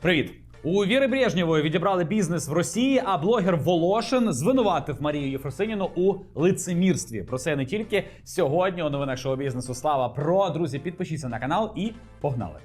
Привіт! У Віри Брежнєвої відібрали бізнес в Росії, а блогер Волошин звинуватив Марію Єфросиніну у лицемірстві. Про це не тільки сьогодні у новинах шоу бізнесу. Слава про друзі, підпишіться на канал і погнали.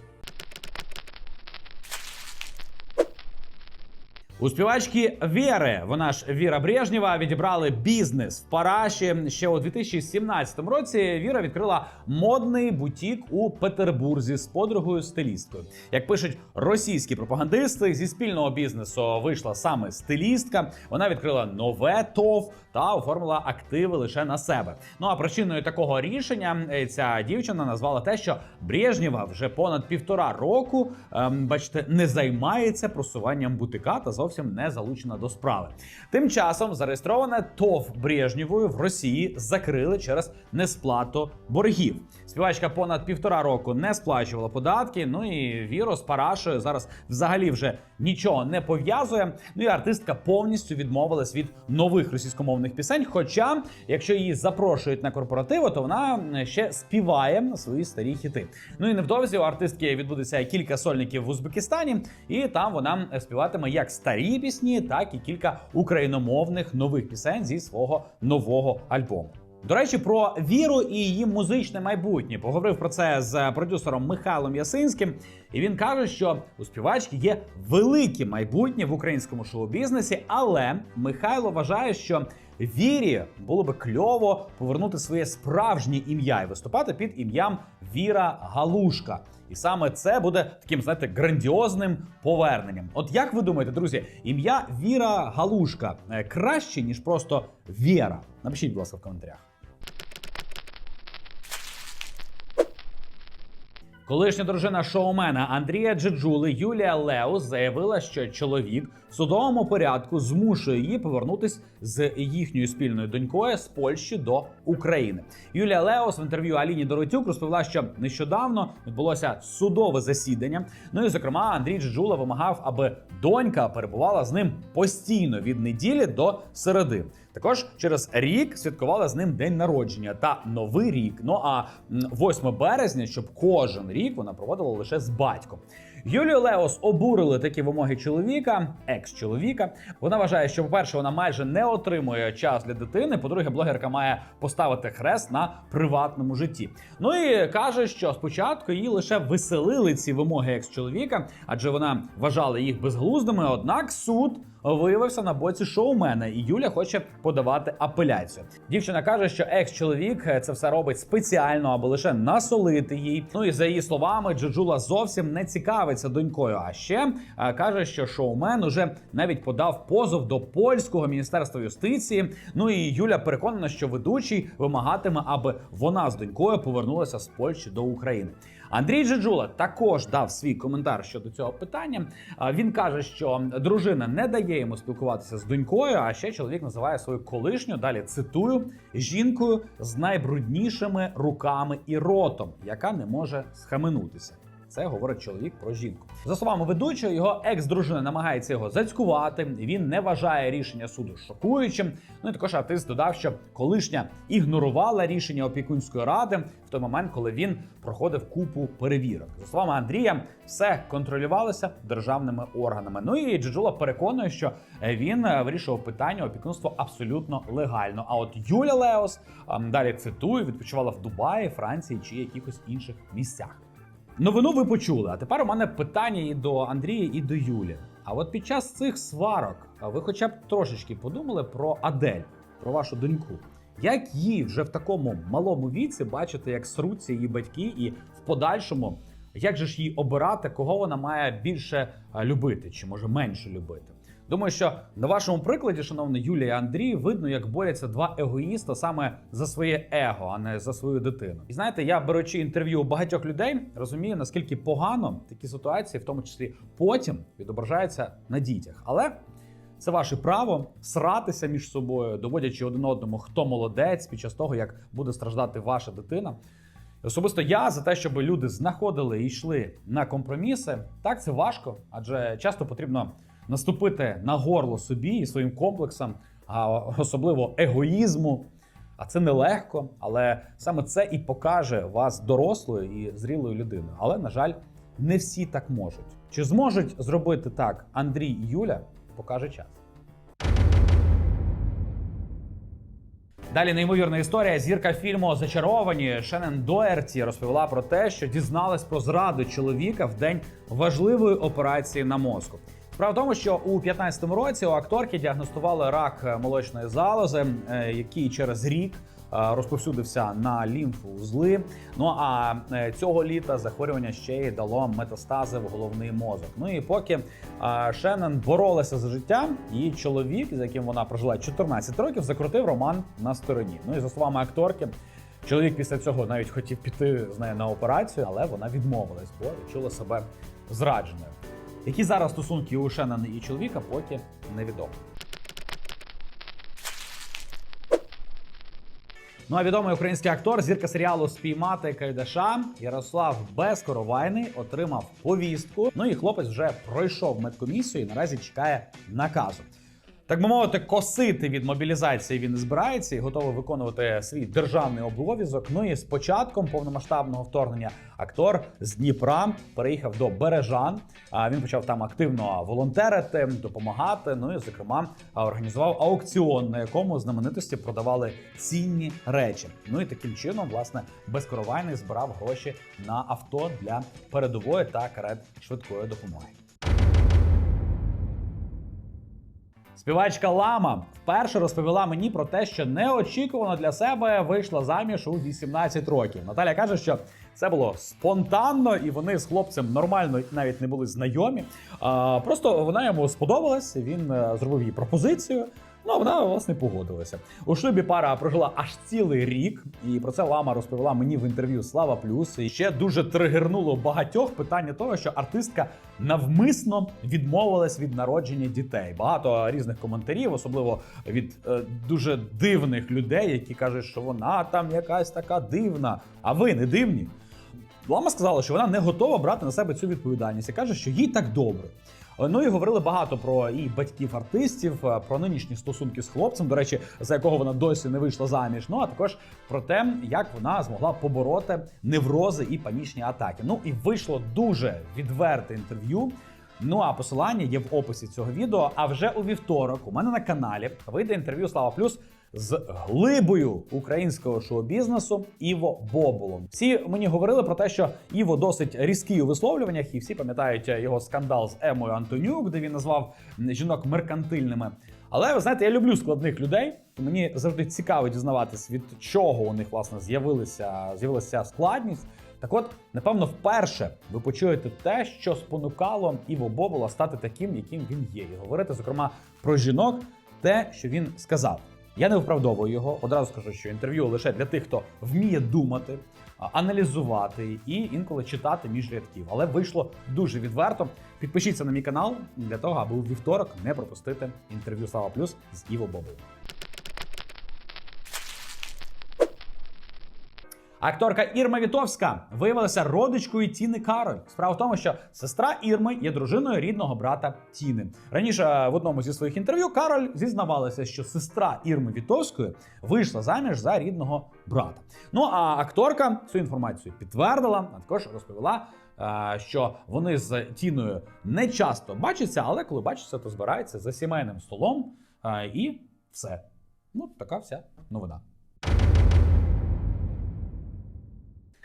У співачки Вєри, вона ж Віра Брежнєва, відібрали бізнес в Параші. Ще у 2017 році Віра відкрила модний бутік у Петербурзі з подругою стилісткою. Як пишуть російські пропагандисти, зі спільного бізнесу вийшла саме стилістка. Вона відкрила нове ТОВ та оформила активи лише на себе. Ну а причиною такого рішення е, ця дівчина назвала те, що Брежнєва вже понад півтора року, ем, бачите, не займається просуванням бутика та зовсім не залучена до справи. Тим часом зареєстроване ТОВ Брежнєвою в Росії закрили через несплату боргів. Співачка понад півтора року не сплачувала податки. Ну і Віро з Парашою зараз взагалі вже нічого не пов'язує. Ну і артистка повністю відмовилась від нових російськомовних пісень. Хоча, якщо її запрошують на корпоративи, то вона ще співає свої старі хіти. Ну і невдовзі у артистки відбудеться кілька сольників в Узбекистані, і там вона співатиме як старі пісні, так і кілька україномовних нових пісень зі свого нового альбому. До речі, про віру і її музичне майбутнє поговорив про це з продюсером Михайлом Ясинським, і він каже, що у співачки є велике майбутнє в українському шоу-бізнесі, але Михайло вважає, що вірі було би кльово повернути своє справжнє ім'я і виступати під ім'ям Віра Галушка. І саме це буде таким, знаєте, грандіозним поверненням. От як ви думаєте, друзі, ім'я Віра Галушка е, краще ніж просто Віра? Напишіть, будь ласка, в коментарях. Колишня дружина шоумена Андрія Джеджули Юлія Леус заявила, що чоловік в судовому порядку змушує її повернутись з їхньою спільною донькою з Польщі до України. Юлія Леус в інтерв'ю Аліні Доротюк розповіла, що нещодавно відбулося судове засідання. Ну і зокрема, Андрій Джеджула вимагав, аби донька перебувала з ним постійно від неділі до середи. Також через рік святкувала з ним день народження та новий рік. Ну а 8 березня, щоб кожен рік вона проводила лише з батьком. Юлію Леос обурили такі вимоги чоловіка, екс-чоловіка. Вона вважає, що, по-перше, вона майже не отримує час для дитини. По-друге, блогерка має поставити хрест на приватному житті. Ну і каже, що спочатку її лише веселили ці вимоги екс-чоловіка, адже вона вважала їх безглуздими. Однак суд виявився на боці шоумена, і Юля хоче подавати апеляцію. Дівчина каже, що екс-чоловік е, це все робить спеціально, аби лише насолити їй. Ну і за її словами, Джуджула зовсім не цікавиться донькою. А ще е, каже, що шоумен уже навіть подав позов до польського міністерства юстиції. Ну і Юля переконана, що ведучий вимагатиме, аби вона з донькою повернулася з Польщі до України. Андрій Джиджула також дав свій коментар щодо цього питання. Він каже, що дружина не дає йому спілкуватися з донькою. А ще чоловік називає свою колишню. Далі цитую жінкою з найбруднішими руками і ротом, яка не може схаменутися. Це говорить чоловік про жінку. За словами ведучого, його екс-дружина намагається його зацькувати. Він не вважає рішення суду шокуючим. Ну і також артист додав, що колишня ігнорувала рішення опікунської ради в той момент, коли він проходив купу перевірок. За словами Андрія, все контролювалося державними органами. Ну і Джеджула переконує, що він е, вирішував питання опікунства абсолютно легально. А от Юля Леос ем, далі цитую, відпочивала в Дубаї, Франції чи якихось інших місцях. Новину ви почули. А тепер у мене питання і до Андрія, і до Юлі. А от під час цих сварок ви хоча б трошечки подумали про Адель, про вашу доньку. Як їй вже в такому малому віці бачити, як сруться її батьки, і в подальшому, як же ж їй обирати, кого вона має більше любити, чи може менше любити? Думаю, що на вашому прикладі, шановна Юлія і Андрій, видно, як борються два егоїста саме за своє его, а не за свою дитину. І знаєте, я беручи інтерв'ю у багатьох людей, розумію, наскільки погано такі ситуації, в тому числі потім, відображаються на дітях. Але це ваше право сратися між собою, доводячи один одному, хто молодець під час того, як буде страждати ваша дитина. Особисто я за те, щоб люди знаходили і йшли на компроміси. Так, це важко, адже часто потрібно наступити на горло собі і своїм комплексам, а особливо егоїзму. А це нелегко, але саме це і покаже вас дорослою і зрілою людиною. Але, на жаль, не всі так можуть. Чи зможуть зробити так Андрій і Юля, покаже час. Далі неймовірна історія. Зірка фільму Зачаровані Шенен Доерті розповіла про те, що дізналась про зраду чоловіка в день важливої операції на мозку. Справа в тому, що у 15-му році у акторки діагностували рак молочної залози, е, який через рік е, розповсюдився на лімфоузли. Ну а е, цього літа захворювання ще й дало метастази в головний мозок. Ну і поки Шеннон боролася за життя, її чоловік, з яким вона прожила 14 років, закрутив роман на стороні. Ну і за словами акторки. Чоловік після цього навіть хотів піти з нею на операцію, але вона відмовилась, бо відчула себе зрадженою. Які зараз стосунки у Шеннона і чоловіка, поки невідомо. Ну а відомий український актор, зірка серіалу Спіймати Кайдаша Ярослав Безкоровайний отримав повістку. Ну і хлопець вже пройшов медкомісію і наразі чекає наказу. Так би мовити, косити від мобілізації він збирається і готовий виконувати свій державний обов'язок. Ну і з початком повномасштабного вторгнення актор з Дніпра переїхав до Бережан. Він почав там активно волонтерити, допомагати. Ну і зокрема організував аукціон, на якому знаменитості продавали цінні речі. Ну і таким чином, власне, безкоровайний збирав гроші на авто для передової та карет швидкої допомоги. Співачка Лама вперше розповіла мені про те, що неочікувано для себе вийшла заміж у 18 років. Наталя каже, що це було спонтанно, і вони з хлопцем нормально навіть не були знайомі. Просто вона йому сподобалась. Він е, зробив їй пропозицію. Ну, вона власне погодилася. У шлюбі пара прожила аж цілий рік, і про це Лама розповіла мені в інтерв'ю Слава Плюс. І ще дуже тригернуло багатьох питання того, що артистка навмисно відмовилась від народження дітей. Багато різних коментарів, особливо від е, дуже дивних людей, які кажуть, що вона там якась така дивна. А ви не дивні? Лама сказала, що вона не готова брати на себе цю відповідальність і каже, що їй так добре. Ну і говорили багато про і батьків артистів, е, про нинішні стосунки з хлопцем, до речі, за якого вона досі не вийшла заміж. Ну а також про те, як вона змогла побороти неврози і панічні атаки. Ну і вийшло дуже відверте інтерв'ю. Ну а посилання є в описі цього відео. А вже у вівторок у мене на каналі вийде інтерв'ю Слава Плюс з глибою українського шоу-бізнесу Іво Бобулом. Всі мені говорили про те, що Іво досить різкий у висловлюваннях, і всі пам'ятають його скандал з Емою Антонюк, де він назвав жінок меркантильними. Але ви знаєте, я люблю складних людей. Мені завжди цікаво дізнаватись, від чого у них власне з'явилися з'явилася складність. Так от, напевно, вперше ви почуєте те, що спонукало Іво Бобула стати таким, яким він є, і говорити, зокрема, про жінок, те, що він сказав. Я не виправдовую його. Одразу скажу, що інтерв'ю лише для тих, хто вміє думати, аналізувати і інколи читати між рядків. Але вийшло дуже відверто. Підпишіться на мій канал для того, аби у вівторок не пропустити інтерв'ю Слава Плюс з Іво Бобулем. Акторка Ірма Вітовська виявилася родичкою Тіни Кароль. Справа в тому, що сестра Ірми є дружиною рідного брата Тіни. Раніше в одному зі своїх інтерв'ю Кароль зізнавалася, що сестра Ірми Вітовської вийшла заміж за рідного брата. Ну а акторка цю інформацію підтвердила, а також розповіла. е, Що вони з Тіною не часто бачаться, але коли бачаться, то збираються за сімейним столом е, і все. Ну, така вся новина.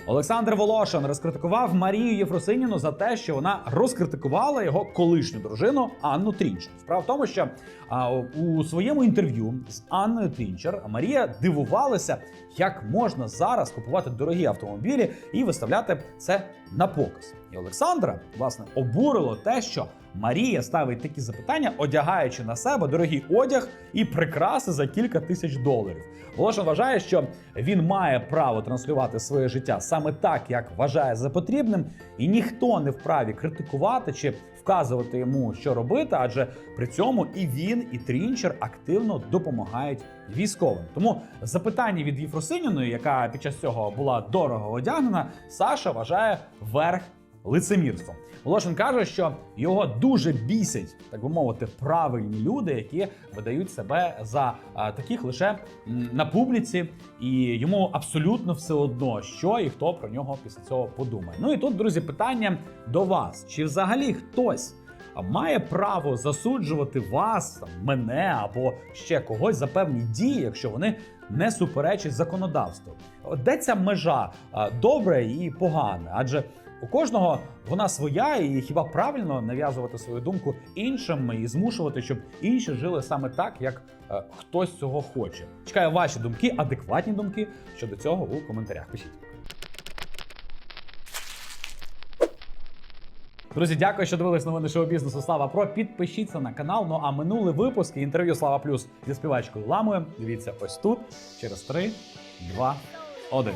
Олександр Волошин розкритикував Марію Єфросиніну за те, що вона розкритикувала його колишню дружину Анну Трінчер. Справа в тому, що а, у своєму інтерв'ю з Анною Трінчер Марія дивувалася, як можна зараз купувати дорогі автомобілі і виставляти це на показ. І Олександра власне обурило те, що Марія ставить такі запитання, одягаючи на себе дорогий одяг і прикраси за кілька тисяч доларів. Волошин вважає, що він має право транслювати своє життя саме так, як вважає за потрібним, і ніхто не вправі критикувати чи вказувати йому, що робити, адже при цьому і він, і Трінчер активно допомагають військовим. Тому запитання від Єфросиніної, яка під час цього була дорого одягнена, Саша вважає верх лицемірством. Волошин каже, що його дуже бісять, так би мовити, правильні люди, які видають себе за таких лише на публіці, і йому абсолютно все одно, що і хто про нього після цього подумає. Ну і тут, друзі, питання до вас: чи взагалі хтось має право засуджувати вас, мене або ще когось за певні дії, якщо вони не суперечать законодавству. Де ця межа добре і погане? Адже у кожного вона своя, і хіба правильно нав'язувати свою думку іншим і змушувати, щоб інші жили саме так, як е, хтось цього хоче. Чекаю ваші думки, адекватні думки щодо цього у коментарях. Пишіть. Друзі, дякую, що дивились новини шоу бізнесу Слава Про. Підпишіться на канал. Ну а минулий випуск і інтерв'ю Слава Плюс зі співачкою Ламою. Дивіться ось тут через 3, 2, 1.